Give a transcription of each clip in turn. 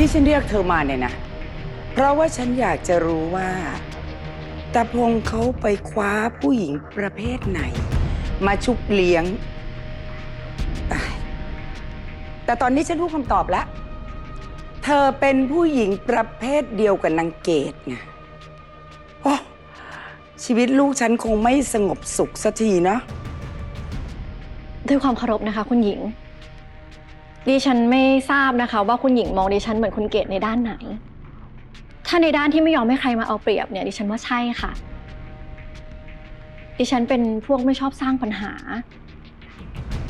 ที่ฉันเรียกเธอมาเนี่ยนะ เพราะว่าฉันอยากจะรู้ว่าตาพงเขาไปคว้าผู้หญิงประเภทไหน มาชุบเลี้ยง แต่ตอนนี้ฉันรู้คำตอบแล้ว เธอเป็นผู้หญิงประเภทเดียวกับนางเกดไงโอ้ชีวิตลูกฉันคงไม่สงบสุขสักทีเนาะด้วยความเคารพนะคะ คุณหญิง ดิฉันไม่ทราบนะคะ ว่าคุณหญิงมองดิฉันเหมือนคุณเกดในด้านไหน ถ้าในด้านที่ไม่ยอมให้ใครมาเอาเปรียบเนี่ยดิฉันว่าใช่ค่ะ ดิฉันเป็นพวกไม่ชอบสร้างปัญหา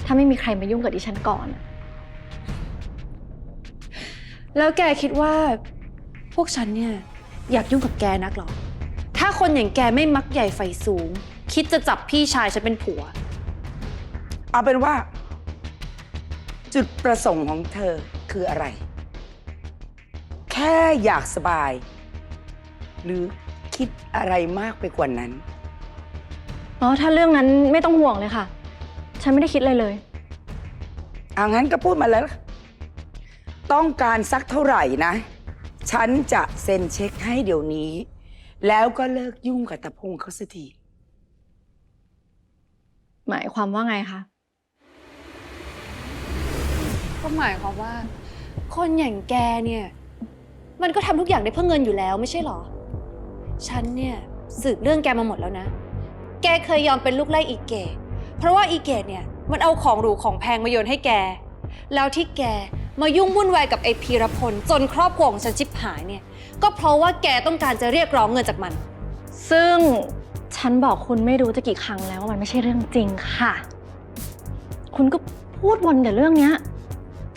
ถ้าไม่มีใครมายุ่งกับดิฉันก่อน แล้วแกคิดว่า พวกฉันเนี่ยอยากยุ่งกับแกนักหรอ ถ้าคนอย่างแกไม่มักใหญ่ไฟสูง คิดจะจับพี่ชายฉันเป็นผัว เอาเป็นว่า จุดประสงค์ของเธอคืออะไร แค่อยากสบาย หรือคิดอะไรมากไปกว่านั้น อ๋อ ถ้าเรื่องนั้นไม่ต้องห่วงเลยค่ะ ฉันไม่ได้คิดอะไรเลยเอางั้นก็พูดมาแล้วล่ะต้องการสักเท่าไหร่นะ ฉันจะเซ็นเช็คให้เดี๋ยวนี้ แล้วก็เลิกยุ่งกับตะพงเขาสักที หมายความว่าไงคะ ก็หมายความว่า คนอย่างแกเนี่ย มันก็ทำทุกอย่างได้เพื่อเงินอยู่แล้วไม่ใช่หรอ ฉันเนี่ยสืบเรื่องแกมาหมดแล้วนะ แกเคยยอมเป็นลูกไล่อีเกดเพราะว่าอีเกดเนี่ยมันเอาของหรูของแพงมาโยนให้แก แล้วที่แกมายุ่งวุ่นวายกับไอ้พีรพลจนครอบครัวของฉันชิบหายเนี่ย ก็เพราะว่าแกต้องการจะเรียกร้องเงินจากมัน ซึ่งฉันบอกคุณไม่รู้จะกี่ครั้งแล้วว่ามันไม่ใช่เรื่องจริงค่ะ คุณก็พูดวนแต่เรื่องเนี้ย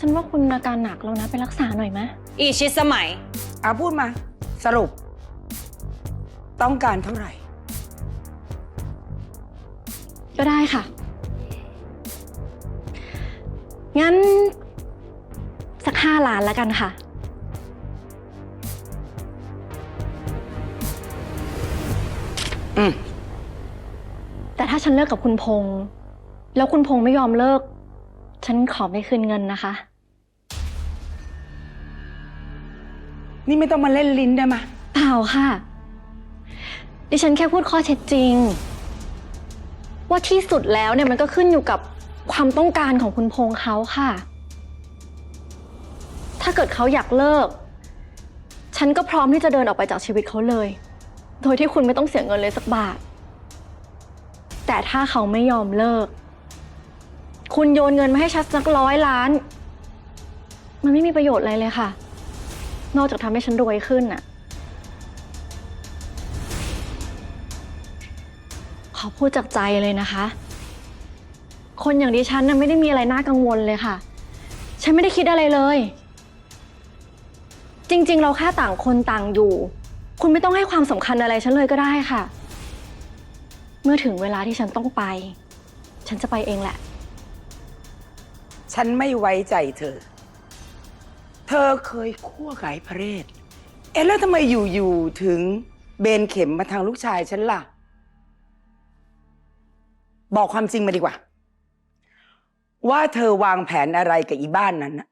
ฉันว่าคุณอาการหนักแล้วนะไปรักษาหน่อยไหมอีชิดสมัย เอาพูดมา สรุป ต้องการเท่าไหร่ ก็ได้ค่ะ งั้น สักห้าล้านแล้วกันค่ะ อืม แต่ถ้าฉันเลิกกับคุณพงษ์แล้วคุณพงษ์ไม่ยอมเลิก ฉันขอไม่คืนเงินนะคะ นี่ไม่ต้องมาเล่นลิ้นได้ไหมยเปล่าค่ะ ดิฉันแค่พูดข้อเท็จจริง ว่าที่สุดแล้วเนี่ยมันก็ขึ้นอยู่กับความต้องการของคุณพงษ์เขาค่ะ ถ้าเกิดเขาอยากเลิก ฉันก็พร้อมที่จะเดินออกไปจากชีวิตเขาเลย โดยที่คุณไม่ต้องเสียเงินเลยสักบาท แต่ถ้าเขาไม่ยอมเลิก คุณโยนเงินมาให้ฉันสักร้อยล้าน มันไม่มีประโยชน์อะไรเลยค่ะ นอกจากทำให้ฉันรวยขึ้นน่ะขอพูดจากใจเลยนะคะ คนอย่างดิฉันน่ะไม่ได้มีอะไรน่ากังวลเลยค่ะ ฉันไม่ได้คิดอะไรเลย จริง ๆ เราแค่ต่างคนต่างอยู่ คุณไม่ต้องให้ความสำคัญอะไรฉันเลยก็ได้ค่ะ เมื่อถึงเวลาที่ฉันต้องไป ฉันจะไปเองแหละ ฉันไม่ไว้ใจเธอ เธอเคยคั่วไก่พระเรศเอ๊ะแล้วทำไมอยู่ๆถึงเบนเข็มมาทางลูกชายฉันล่ะ บอกความจริงมาดีกว่า ว่าเธอวางแผนอะไรกับอีบ้านนั้นน่ะ